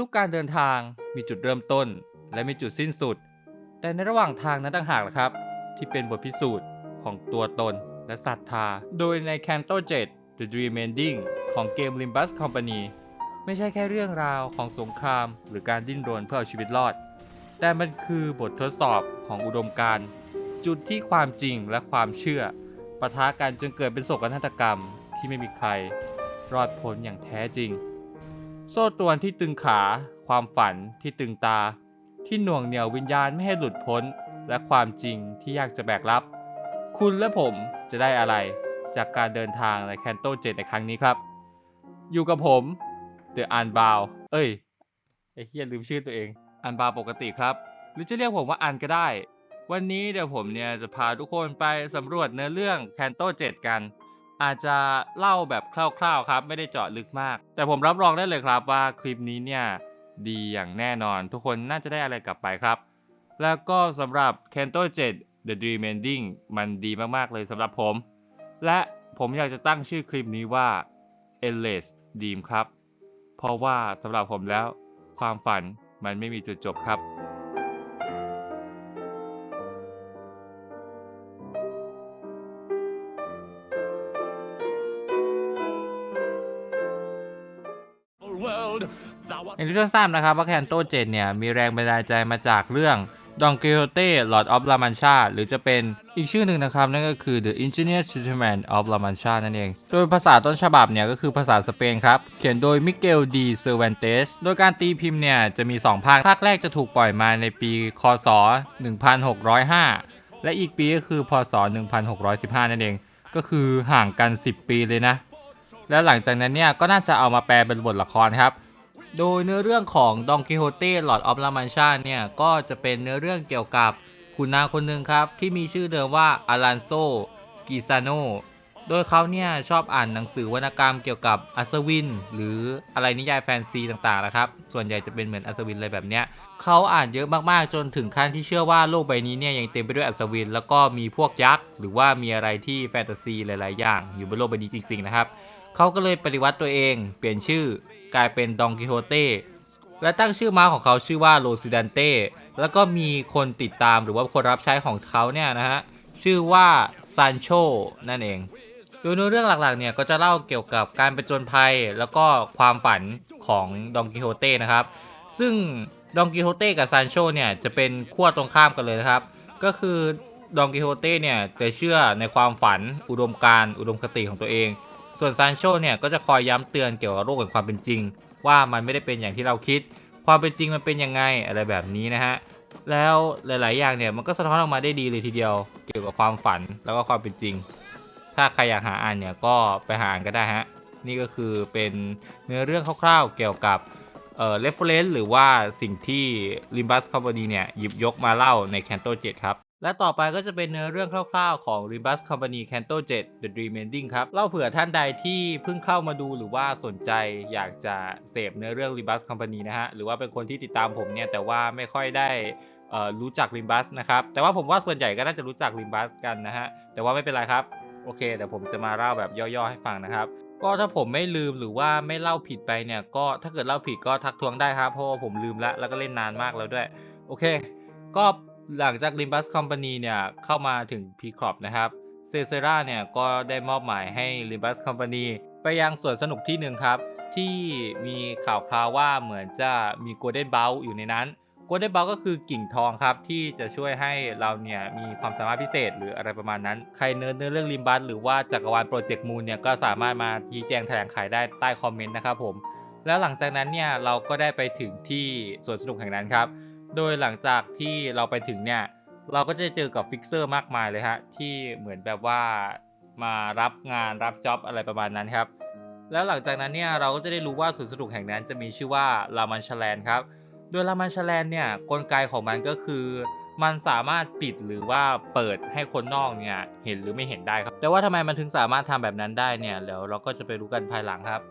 ทุกๆการเดินทางมีจุดเริ่มต้น และมีจุดสิ้นสุด แต่ในระหว่างทางนั้นต่างหากล่ะครับ ที่เป็นบทพิสูจน์ของตัวตนและศรัทธา โดยใน Canto 7 The Dream Ending ของเกม Limbus Company ไม่ใช่แค่เรื่องราวของสงคราม หรือการดิ้นรนเพื่อเอาชีวิตรอด แต่มันคือบททดสอบของอุดมการณ์จุดที่ความจริงและความเชื่อปะทะกันจนเกิดเป็นโศกนาฏกรรมที่ไม่มีใคร รอดพ้นอย่างแท้จริง โซ่ตรวนที่ตึงขา ความฝันที่ตึงตา ที่หน่วงเหนี่ยววิญญาณไม่ให้หลุดพ้น และความจริงที่ยากจะแบกรับ คุณและผมจะได้อะไรจากการเดินทางในแคนโตเจ็ดในครั้งนี้ครับ อยู่กับผมเดอะอันบาวเอ้ยไอ้เฮียลืมชื่อตัวเอง อันบาวปกติครับ หรือจะเรียกผมว่าอันก็ได้ วันนี้เดี๋ยวผมเนี่ยจะพาทุกคนไปสำรวจเนื้อเรื่องแคนโต7กัน อาจจะเล่าแบบคร่าวๆครับ ไม่ได้เจาะลึกมาก แต่ผมรับรองได้เลยครับว่าคลิปนี้เนี่ยดีอย่างแน่นอน ทุกคนน่าจะได้อะไรกลับไปครับ แล้วก็สำหรับ Canto 7 The Dream Ending มันดีมากๆเลยสำหรับผม และผมอยากจะตั้งชื่อคลิปนี้ว่า Endless Dream ครับ เพราะว่าสำหรับผมแล้วความฝันมันไม่มีจุดจบครับ อย่างที่ท่านทราบนะครับว่าแคนโตเจนเนี่ยมีแรงบันดาลใจมาจากเรื่อง Don Quixote Lord of La Mancha หรือจะเป็นอีกชื่อหนึ่งนะครับ นั่นก็คือ The Ingenious Gentleman of La Mancha นั่นเอง โดยภาษาต้นฉบับเนี่ยก็คือภาษาสเปนครับ เขียนโดยมิเกลดีเซอร์ a วนเตสโดยการตีพิมพ์เนี่ยจะมี 2 ภาค ภาคแรกจะถูกปล่อยมาในปีคศ 1605 และอีกปีก็คือพศ 1615 นั่นเอง ก็คือห่างกัน 10 ปีเลยนะ แล้วหลังจากนั้นเนี่ยก็น่าจะเอามาแปลเป็นบทละครครับ โดยเนื้อเรื่องของดองกิโฮเต้หลอดออฟลามันชาเนี่ยก็จะเป็นเนื้อเรื่องเกี่ยวกับคุณนางคนหนึ่งครับ ที่มีชื่อเดิมว่าอารันโซกิซาโนโดยเขาเนี่ยชอบอ่านหนังสือวรรณกรรมเกี่ยวกับอัศวิน หรืออะไรนิยายแฟนซีต่างๆนะครับ ส่วนใหญ่จะเป็นเหมือนอัศวินอะไรแบบเนี้ยเขาอ่านเยอะมากๆจนถึงขั้นที่เชื่อว่าโลกใบนี้เนี่ยยังเต็มไปด้วยอัศวิน แล้วก็มีพวกยักษ์หรือว่ามีอะไรที่แฟนตาซีหลาย ๆ อย่างอยู่บนโลกใบนี้จริง ๆ นะครับ เขาก็เลยปฏิวัติตัวเอง เปลี่ยนชื่อกลายเป็นดองกิโฮเต้และตั้งชื่อม้าของเขาชื่อว่าโรซิดันเต้แล้วก็มีคนติดตามหรือว่าคนรับใช้ของเขาเนี่ยนะฮะชื่อว่าซันโชนั่นเองโดยเนื้อเรื่องหลักๆเนี่ยก็จะเล่าเกี่ยวกับการประจนภัยแล้วก็ความฝันของดองกิโฮเต้นะครับ ซึ่งดองกิโฮเต้กับซานโชเนี่ยจะเป็นขั้วตรงข้ามกันเลยนะครับ ก็คือดองกิโฮเต้เนี่ยจะเชื่อในความฝันอุดมการอุดมคติของตัวเอง ส่วนซานโชเนี่ยก็จะคอยย้ำเตือนเกี่ยวกับโลกแห่งความเป็นจริง ว่ามันไม่ได้เป็นอย่างที่เราคิด ความเป็นจริงมันเป็นยังไงอะไรแบบนี้นะฮะแล้วหลาย ๆ อย่างเนี่ยมันก็สะท้อนออกมาได้ดีเลยทีเดียว เกี่ยวกับความฝันแล้วก็ความเป็นจริง ถ้าใครอยากหาอ่านเนี่ยก็ไปหาอ่านก็ได้ฮะนี่ก็คือเป็นเนื้อเรื่องคร่าว ๆ เกี่ยวกับเอ่อ reference หรือว่าสิ่งที่ Limbus Company เนี่ยหยิบยกมาเล่าใน Canto 7ครับ และต่อไปก็จะเป็นเนื้อเรื่องคร่าวๆของ Limbus Company Canto 7 The Dream Ending ครับ เล่าเผื่อท่านใดที่เพิ่งเข้ามาดูหรือว่าสนใจอยากจะเสพเนื้อเรื่อง Limbus Company นะฮะ หรือว่าเป็นคนที่ติดตามผมเนี่ย แต่ว่าไม่ค่อยได้อ่อรู้จัก Limbus นะครับ แต่ว่าผมว่าส่วนใหญ่ก็น่าจะรู้จัก Limbus กันนะฮะ แต่ว่าไม่เป็นไรครับ โอเคเดี๋ยวผมจะมาเล่าแบบย่อๆให้ฟังนะครับก็ถ้าผมไม่ลืมหรือว่าไม่เล่าผิดไปเนี่ย ก็ถ้าเกิดเล่าผิดก็ทักทวงได้ครับเพราะว่าผมลืมแล้วแล้วก็เล่นนานมากแล้วด้วย โอเค ก็ หลังจาก Limbus Company เนี่ยเข้ามาถึง p c r o p นะครับเซเซราเนี่ยก็ได้มอบหมายให้ Limbus Company ไปยังสวนสนุกที่หนึ่งครับ ที่มีข่าวคราวว่าเหมือนจะมี Golden b o u อยู่ในนั้น Golden b o u ก็คือกิ่งทองครับ ที่จะช่วยให้เราเนี่ยมีความสามารถพิเศษหรืออะไรประมาณนั้น ใครเนิร์ดเนื้อเรื่อง Limbus หรือว่าจักรวาลโปรเจกต์มูนเนี่ยก็สามารถมาชี้แจงแถลงไขได้ใต้คอมเมนต์นะครับผมแล้วหลังจากนั้นเนี่ยเราก็ได้ไปถึงที่สวนสนุกแห่งนั้นครับ โดยหลังจากที่เราไปถึงเนี่ย เราก็จะเจอกับฟิกเซอร์มากมายเลยฮะ ที่เหมือนแบบว่ามารับงานรับจ็อบอะไรประมาณนั้นครับ แล้วหลังจากนั้นเนี่ยเราก็จะได้รู้ว่าสวนสนุกแห่งนั้นจะมีชื่อว่าลามันชแลนครับ โดยลามันชแลนเนี่ยกลไกของมันก็คือ มันสามารถปิดหรือว่าเปิดให้คนนอกเนี่ยเห็นหรือไม่เห็นได้ครับ แต่ว่าทำไมมันถึงสามารถทำแบบนั้นได้เนี่ยเดี๋ยวเราก็จะไปรู้กันภายหลังครับ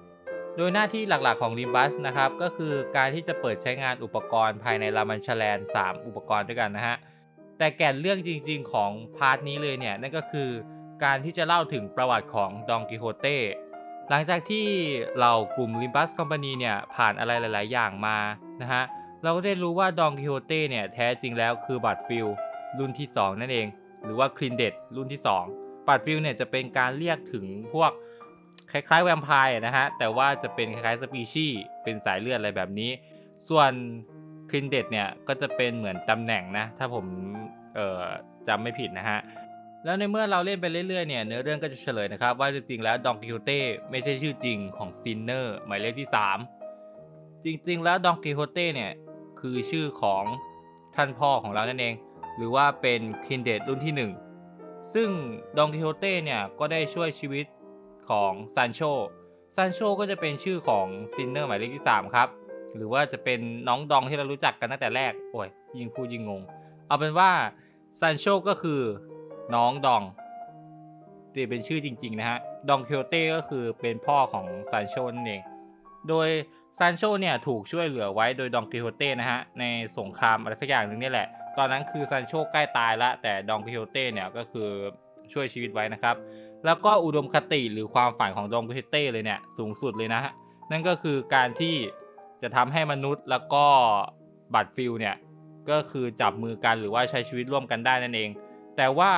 โดยหน้าที่หลักๆของ r i m b u s นะครับก็คือการที่จะเปิดใช้งานอุปกรณ์ภายในลามันชแลน 3 อุปกรณ์ด้วยกันนะฮะ แต่แก่นเรื่องจริงๆของพาร์ทนี้เลยเนี่ยนั่นก็คือการที่จะเล่าถึงประวัติของดองกิโฮเต้หลังจากที่เรากลุ่ม Limbus Company เนี่ยผ่านอะไรหลาย ๆ อย่างมานะฮะเราก็ได้รู้ว่าดองกิโฮเต้เนี่ยแท้จริงแล้วคือบัตฟิลรุ่นที่ 2 นั่นเอง หรือว่าคลินเดตรุ่นที่ 2 บัตฟิลเนี่ยจะเป็นการเรียกถึงพวก คล้ายๆแวมไพร์นะฮะ แต่ว่าจะเป็นคล้ายๆสปีชีส์เป็นสายเลือดอะไรแบบนี้ ส่วนคลินเดตเนี่ยก็จะเป็นเหมือนตำแหน่งนะ ถ้าผมเอ่อจำไม่ผิดนะฮะ แล้วในเมื่อเราเล่นไปเรื่อยๆเนี่ยเนื้อเรื่องก็จะเฉลยนะครับ ว่าจริงๆแล้วดองกิโฮเต้ไม่ใช่ชื่อจริงของซินเนอร์หมายเลขที่ 3 จริงๆแล้วดองกิโฮเต้เนี่ยคือชื่อของท่านพ่อของเรานั่นเอง หรือว่าเป็นคินเดตรุ่นที่ 1 ซึ่งดองกิโฮเต้เนี่ยก็ได้ช่วยชีวิต ของซันโชซันโชก็จะเป็นชื่อของซินเนอร์หมายเลขที่ 3 ครับ หรือว่าจะเป็นน้องดองที่เรารู้จักกันตั้งแต่แรก โอ้ย ยิ่งพูดยิ่งงง เอาเป็นว่าซันโชก็คือน้องดองที่เป็นชื่อจริง ๆ นะฮะ ดองคิโอเต้ก็คือเป็นพ่อของซันโชนั่นเอง โดยซันโชเนี่ยถูกช่วยเหลือไว้โดยดองกิโฮเต้นะฮะ ในสงครามอะไรสักอย่างหนึ่งนี่แหละ ตอนนั้นคือซันโชใกล้ตายล้วแต่ดองกิโฮเต้เนี่ยก็คือช่วยชีวิตไว้นะครับ แล้วก็อุดมคติหรือความฝันของดองกิโฮเต้เลยเนี่ยสูงสุดเลยนะฮะนั่นก็คือการที่จะทำให้มนุษย์แล้วก็บัตฟิลเนี่ยก็คือจับมือกันหรือว่าใช้ชีวิตร่วมกันได้นั่นเอง แต่ว่า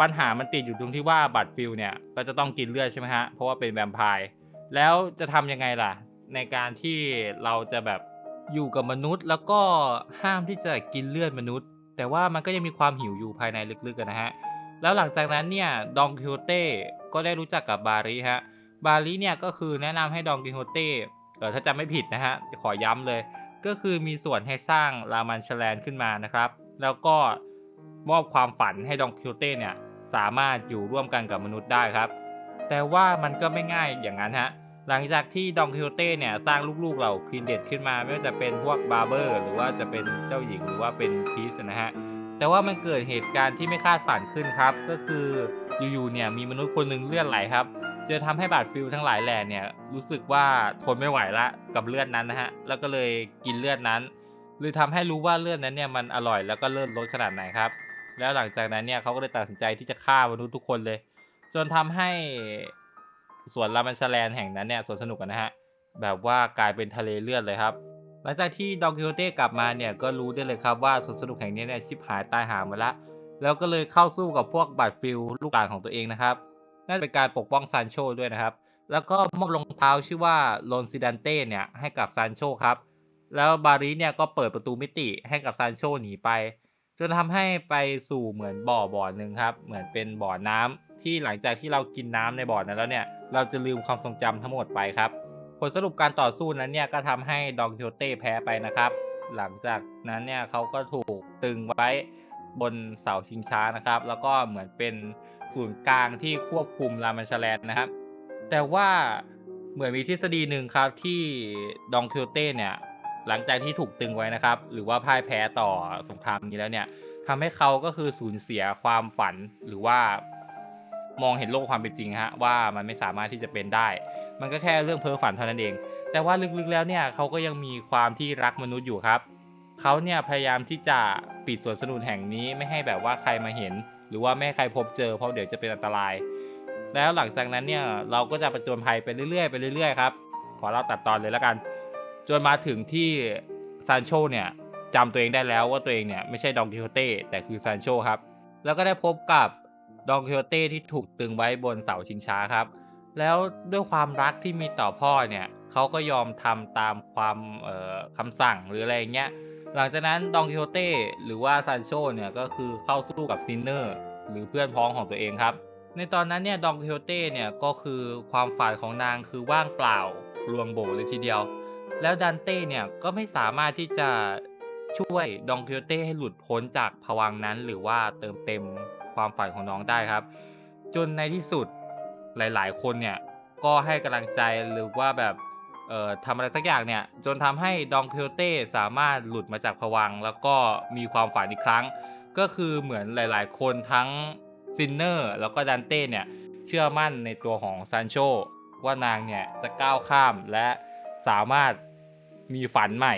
ปัญหามันติดอยู่ตรงที่ว่าบัตฟิลเนี่ยก็จะต้องกินเลือดใช่ไหมฮะเพราะว่าเป็นแวมไพร์แล้วจะทำยังไงล่ะ ในการที่เราจะแบบอยู่กับมนุษย์ แล้วก็ห้ามที่จะกินเลือดมนุษย์ แต่ว่ามันก็ยังมีความหิวอยู่ภายในลึกๆกันนะฮะ แล้วหลังจากนั้นเนี่ยดองกิโฮเต้ก็ได้รู้จักกับบาริฮะบาริเนี่ยก็คือแนะนำให้ดองกิโฮเต้เออถ้าจำไม่ผิดนะฮะขอย้ำเลย ก็คือมีส่วนให้สร้างรามันชแลนขึ้นมานะครับ แล้วก็มอบความฝันให้ดองกิโฮเต้เนี่ยสามารถอยู่ร่วมกันกับมนุษย์ได้ครับ แต่ว่ามันก็ไม่ง่ายอย่างนั้นฮะหลังจากที่ดองกิโฮเต้เนี่ยสร้างลูกๆเหล่าควีนเดดขึ้นมา ไม่ว่าจะเป็นพวกบาร์เบอร์ หรือว่าจะเป็นเจ้าหญิงหรือว่าเป็นพีซนะฮะ แต่ว่ามันเกิดเหตุการณ์ที่ไม่คาดฝันขึ้นครับ ก็คืออยู่ๆเนี่ยมีมนุษย์คนหนึ่งเลือดไหลครับจะทำให้บาดฟิลทั้งหลายแหล่เนี่ยรู้สึกว่าทนไม่ไหวละกับเลือดนั้นนะฮะแล้วก็เลยกินเลือดนั้นหรือทำให้รู้ว่าเลือดนั้นเนี่ยมันอร่อยแล้วก็เลือดลดขนาดไหนครับ แล้วหลังจากนั้นเนี่ยเขาก็เลยตัดสินใจที่จะฆ่ามนุษย์ทุกคนเลย จนทำให้สวนลามันชาแลนแห่งนั้นเนี่ยสวนสนุกนะฮะแบบว่ากลายเป็นทะเลเลือดเลยครับ หลังจากที่ดองกิโฮเต้กลับมาเนี่ยก็รู้ได้เลยครับว่าสวนสนุกแห่งนี้เนี่ยชิบหายตายหามดละ แล้วก็เลยเข้าสู้กับพวกบัตฟิลลูกหลานของตัวเองนะครับนั่นเป็นการปกป้องซานโชด้วยนะครับ แล้วก็มอบรองเท้าชื่อว่าโลนซิดันเต้เนี่ยให้กับซานโชครับแล้วบาริเนี่ยก็เปิดประตูมิติให้กับซานโชหนีไป จนทำให้ไปสู่เหมือนบ่อบ่อหนึ่งครับเหมือนเป็นบ่อน้ำที่หลังจากที่เรากินน้ำในบ่อนั้นแล้วเนี่ยเราจะลืมความทรงจำทั้งหมดไปครับ ลสรุปการต่อสู้นั้นเนี่ยก็ทำให้ดองกิโฮเต้แพ้ไปนะครับ หลังจากนั้นเนี่ยเขาก็ถูกตึงไว้บนเสาชิงช้านะครับ แล้วก็เหมือนเป็นศูนย์กลางที่ควบคุมรามันชาแลนนะครับ แต่ว่าเหมือนมีทฤษฎีหนึ่งครับที่ดองกิโฮเต้เนี่ยหลังจากที่ถูกตึงไว้นะครับ หรือว่าพ่ายแพ้ต่อสงครามนี้แล้วเนี่ยทำให้เขาก็คือสูญเสียความฝันหรือว่ามองเห็นโลกความเป็นจริงฮะว่ามันไม่สามารถที่จะเป็นได้ มันก็แค่เรื่องเพ้อฝันเท่านั้นเอง แต่ว่าลึกๆแล้วเนี่ยเขาก็ยังมีความที่รักมนุษย์อยู่ครับเขาเนี่ยพยายามที่จะปิดสวนสนุกแห่งนี้ไม่ให้แบบว่าใครมาเห็น หรือว่าไม่ให้ใครพบเจอเพราะเดี๋ยวจะเป็นอันตราย แล้วหลังจากนั้นเนี่ยเราก็จะประจนภัยไปเรื่อยๆไปเรื่อยๆครับขอเล่าตัดตอนเลยแล้วกัน จนมาถึงที่ซานโชเนี่ยจำตัวเองได้แล้วว่าตัวเองเนี่ยไม่ใช่ดองกิโฮเต้แต่คือซานโชครับแล้วก็ได้พบกับดองกิโฮเต้ที่ถูกตึงไว้บนเสาชิงช้าครับ แล้วด้วยความรักที่มีต่อพ่อเนี่ยเขาก็ยอมทำตามความคำสั่งหรืออะไรเงี้ยหลังจากนั้นดองกิโฮเต้หรือว่าซานโชเนี่ยก็คือเข้าสู้กับซินเนอร์หรือเพื่อนพ้องของตัวเองครับ ในตอนนั้นเนี่ยดองกิโฮเต้เนี่ยก็คือความฝันของนางคือว่างเปล่ารวงโบเลยทีเดียว แล้วดันเต้เนี่ยก็ไม่สามารถที่จะช่วยดองกิโฮเต้ให้หลุดพ้นจากภวังนั้น หรือว่าเติมเต็มความฝันของน้องได้ครับ จนในที่สุด หลาย ๆ คนเนี่ยก็ให้กำลังใจหรือว่าแบบเอ่อทำอะไรสักอย่างเนี่ย จนทำให้ดองกิโฮเต้สามารถหลุดมาจากภวังแล้วก็มีความฝันอีกครั้ง ก็คือเหมือนหลาย ๆ คนทั้งซินเนอร์แล้วก็ดันเต้เนี่ยเชื่อมั่นในตัวของซานโชว่านางเนี่ยจะก้าวข้ามและสามารถมีฝันใหม่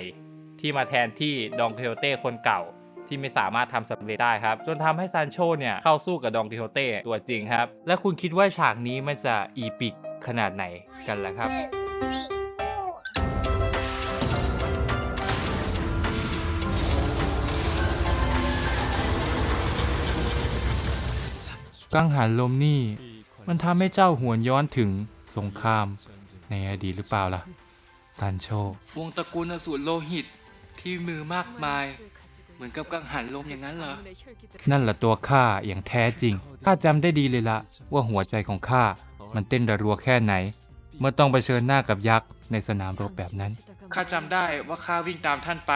ที่มาแทนที่ดองกิโฮเต้คนเก่า ที่ไม่สามารถทำสำเร็จได้ครับ จนทำให้ซานโชเนี่ยเข้าสู้กับดองกิโฮเต้ตัวจริงครับ และคุณคิดว่าฉากนี้มันจะอีปิกขนาดไหนกันล่ะครับกังหันลมนี่ มันทำให้เจ้าหวนย้อนถึงสงครามในอดีตหรือเปล่าล่ะซันโช วงตระกูลอสูรโลหิตที่มือมากมาย เหมือนกับกังหันลมอย่างนั้นเหรอ นั่นแหละตัวข้าอย่างแท้จริง ข้าจำได้ดีเลยละว่าหัวใจของข้ามันเต้นระรัวแค่ไหน เมื่อต้องเผชิญหน้ากับยักษ์ในสนามรบแบบนั้น ข้าจำได้ว่าข้าวิ่งตามท่านไป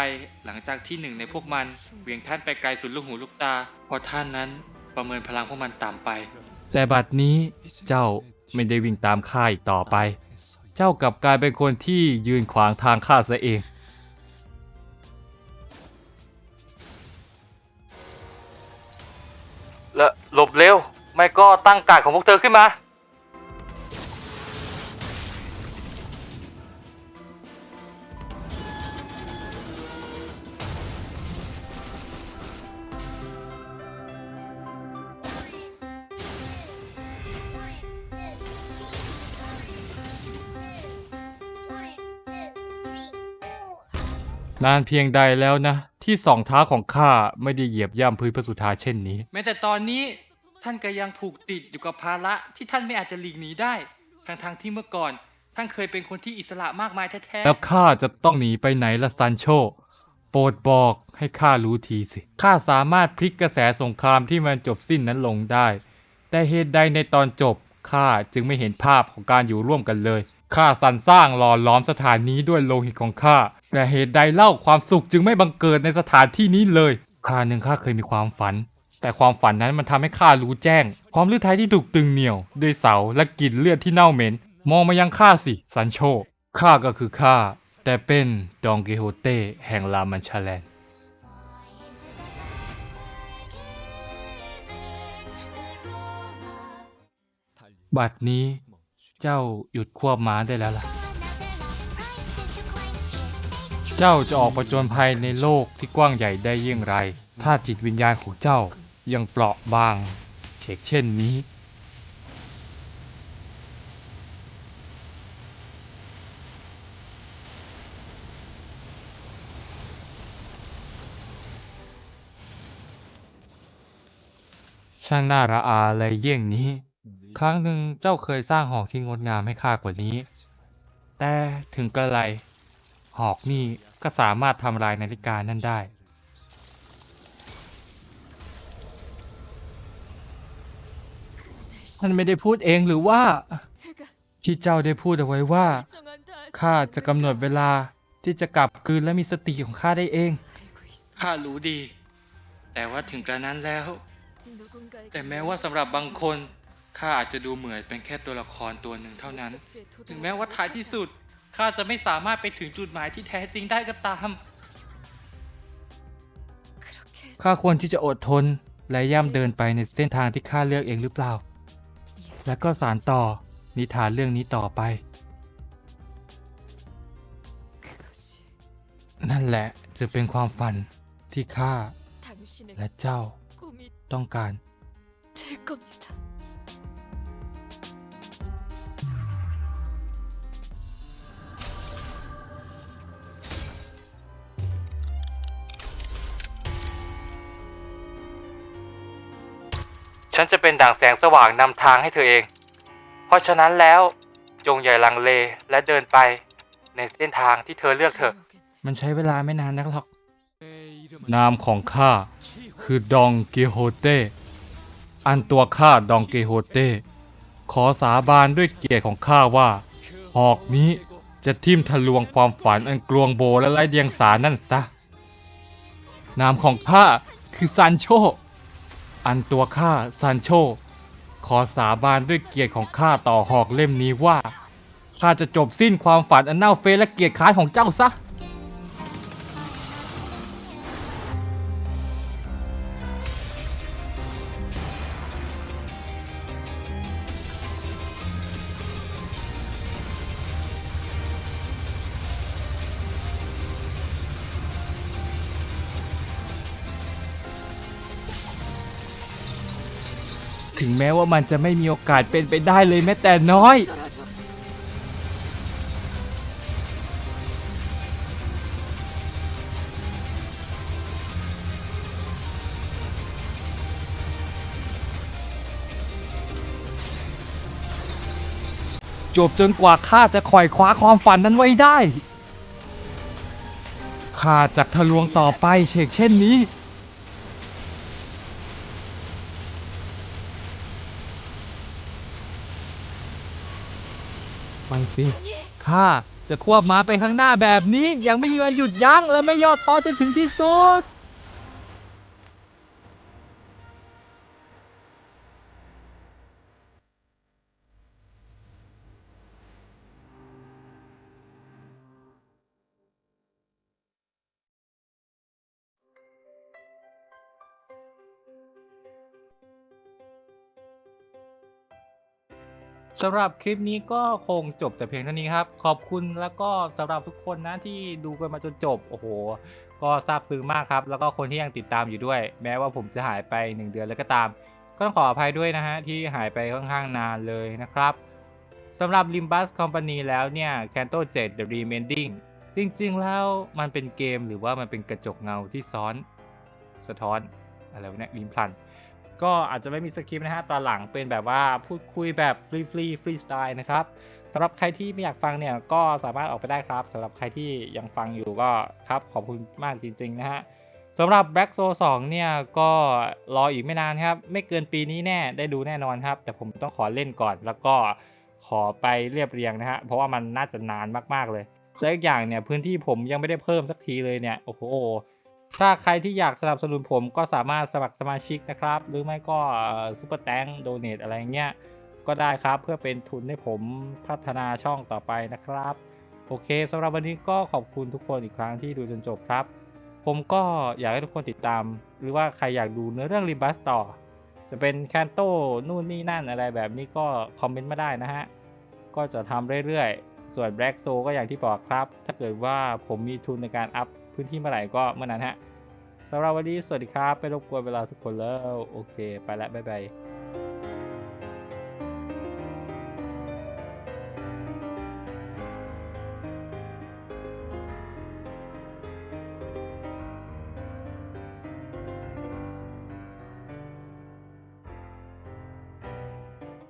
หลังจากที่หนึ่งในพวกมันเหวี่ยงท่านไปไกลสุดลูกหูลูกตาเพราะท่านนั้นประเมินพลังพวกมันต่ำไป แต่บัดนี้เจ้าไม่ได้วิ่งตามข้าอีกต่อไป เจ้ากลับกลายเป็นคนที่ยืนขวางทางข้าซะเอง และหลบเร็ว ไม่ก็ตั้งการดของพวกเธอขึ้นมา นานเพียงใดแล้วนะ ที่สองเท้าของข้าไม่ได้เหยียบย่ำพื้นพระสุธาเช่นนี้ แม้แต่ตอนนี้ท่านก็ยังผูกติดอยู่กับภาระที่ท่านไม่อาจจะหลีกหนีได้ ทั้งทงๆที่เมื่อก่อน ท่านเคยเป็นคนที่อิสระมากมายแท้ๆแล้วข้าจะต้องหนีไปไหนละซันโช โปรดบอกให้ข้ารู้ทีสิ ข้าสามารถพลิกกระแสสงครามที่มันจบสิ้นนั้นลงได้ แต่เหตุใดในตอนจบข้าจึงไม่เห็นภาพของการอยู่ร่วมกันเลย ข้าสรรสร้างหล่อล้อมสถานนี้ด้วยโลหิตของข้า แต่เหตุใดเล่าความสุขจึงไม่บังเกิดในสถานที่นี้เลยข้าหนึ่งข้าเคยมีความฝัน แต่ความฝันนั้นมันทำให้ข้ารู้แจ้ง ความลือไทยที่ถูกตึงเหนี่ยว ด้วยเสาและกลิ่นเลือดที่เน่าเหม็น มองมายังข้าสิซันโชข้าก็คือข้า แต่เป็นดองกิโฮเต้แห่งลามันชาแลนบัดนี้เจ้าหยุดควบม้าได้แล้วล่ะ เจ้าจะออกประจนภัยในโลกที่กว้างใหญ่ได้ยิ่งไร ถ้าจิตวิญญาณของเจ้ายังเปราะบางเช่นเช่นนี้ ช่างน่าระอาเลยเยี่ยงนี้ ครั้งหนึ่งเจ้าเคยสร้างหอที่งดงามให้ข้ากว่านี้ แต่ถึงกระไร หอกนี่ก็สามารถทำลายนาฬิกานั่นได้ ท่านไม่ได้พูดเองหรือว่า ที่เจ้าได้พูดเอาไว้ว่าข้าจะกำหนดเวลาที่จะกลับคืนและมีสติของข้าได้เอง ข้ารู้ดี แต่ว่าถึงกระนั้นแล้ว แต่แม้ว่าสำหรับบางคนข้าอาจจะดูเหมือนเป็นแค่ตัวละครตัวหนึ่งเท่านั้น ถึงแม้ว่าท้ายที่สุด ข้าจะไม่สามารถไปถึงจุดหมายที่แท้จริงได้ก็ตาม ข้าควรที่จะอดทนและย่ำเดินไปในเส้นทางที่ข้าเลือกเองหรือเปล่า และก็สารต่อนิทานเรื่องนี้ต่อไป นั่นแหละจะเป็นความฝันที่ข้าและเจ้าต้องการ ฉันจะเป็นด่างแสงสว่างนำทางให้เธอเอง เพราะฉะนั้นแล้วจงอย่าลังเลและเดินไปในเส้นทางที่เธอเลือกเถอะ มันใช้เวลาไม่นานนักหรอก นามของข้าคือดองกิโฮเต้อันตัวข้าดองกิโฮเต้ขอสาบานด้วยเกียรติของข้าว่า หอกนี้จะทิ่มทะลวงความฝันอันกลวงโบและไร้เดียงสานั่นซะ นามของข้าคือซันโช อันตัวข้าซันโช ขอสาบานด้วยเกียรติของข้าต่อหอกเล่มนี้ว่าข้าจะจบสิ้นความฝันอันเน่าเฟะและเกียรติค้านของเจ้าซะ ถึงแม้ว่ามันจะไม่มีโอกาสเป็นไปได้เลยแม้แต่น้อย จบจนกว่าข้าจะคอยคว้าความฝันนั้นไว้ได้ ข้าจะทะลวงต่อไปเชกเช่นนี้ สิข้าจะควบม้าไปข้างหน้าแบบนี้ยังไม่มีวันหยุดยั้งและไม่ยอดท้อจนถึงที่สุด สำหรับคลิปนี้ก็คงจบแต่เพียงเท่านี้ครับ ขอบคุณแล้วก็สำหรับทุกคนนะที่ดูกันมาจนจบ โอ้โห ก็ซาบซึ้งมากครับ แล้วก็คนที่ยังติดตามอยู่ด้วย แม้ว่าผมจะหายไป 1 เดือนแล้วก็ตาม ก็ต้องขออภัยด้วยนะฮะ ที่หายไปค่อนข้างนานเลยนะครับสำหรับ Limbus Company แล้วเนี่ย Canto 7 The Remaining จริงๆ แล้วมันเป็นเกมหรือว่ามันเป็นกระจกเงาที่ซ้อน สะท้อน อะไรวะเนี่ยลิมพลัน ก็อาจจะไม่มีสคริปต์นะฮะตอนหลังเป็นแบบว่าพูดคุยแบบฟรีฟรีฟรีสไตล์นะครับสำหรับใครที่ไม่อยากฟังเนี่ยก็สามารถออกไปได้ครับสำหรับใครที่ยังฟังอยู่ก็ครับขอบคุณมากจริง ๆ นะฮะสำหรับ Black Soul 2 เนี่ยก็รออีกไม่นานครับ ไม่เกินปีนี้แน่ได้ดูแน่นอนครับ แต่ผมต้องขอเล่นก่อนแล้วก็ขอไปเรียบเรียงนะฮะ เพราะว่ามันน่าจะนานมากๆเลยและอีกอย่างเนี่ยพื้นที่ผมยังไม่ได้เพิ่มสักทีเลยเนี่ย โอ้โห ถ้าใครที่อยากสนับสนุนผมก็สามารถสมัครสมาชิกนะครับ หรือไม่ก็ซูเปอร์แตงโดเนทอะไรเงี้ยก็ได้ครับเพื่อเป็นทุนให้ผมพัฒนาช่องต่อไปนะครับ โอเคสำหรับวันนี้ก็ขอบคุณทุกคนอีกครั้งที่ดูจนจบครับ ผมก็อยากให้ทุกคนติดตาม หรือว่าใครอยากดูเนื้อเรื่องริบัสต่อ จะเป็นแคนโตนู่นนี่นั่นอะไรแบบนี้ก็คอมเมนต์มาได้นะฮะ ก็จะทำเรื่อยๆ ส่วน Black s o ก็อย่างที่บอกครับ ถ้าเกิดว่าผมมีทุนในการอัพ พื้นที่เมื่อไหร่ก็เมื่อนั้นฮะสำหรับวันนี้สวัสดีครับ ไปรบกวนเวลาทุกคนแล้ว โอเค ไปแล้วบ๊ายบาย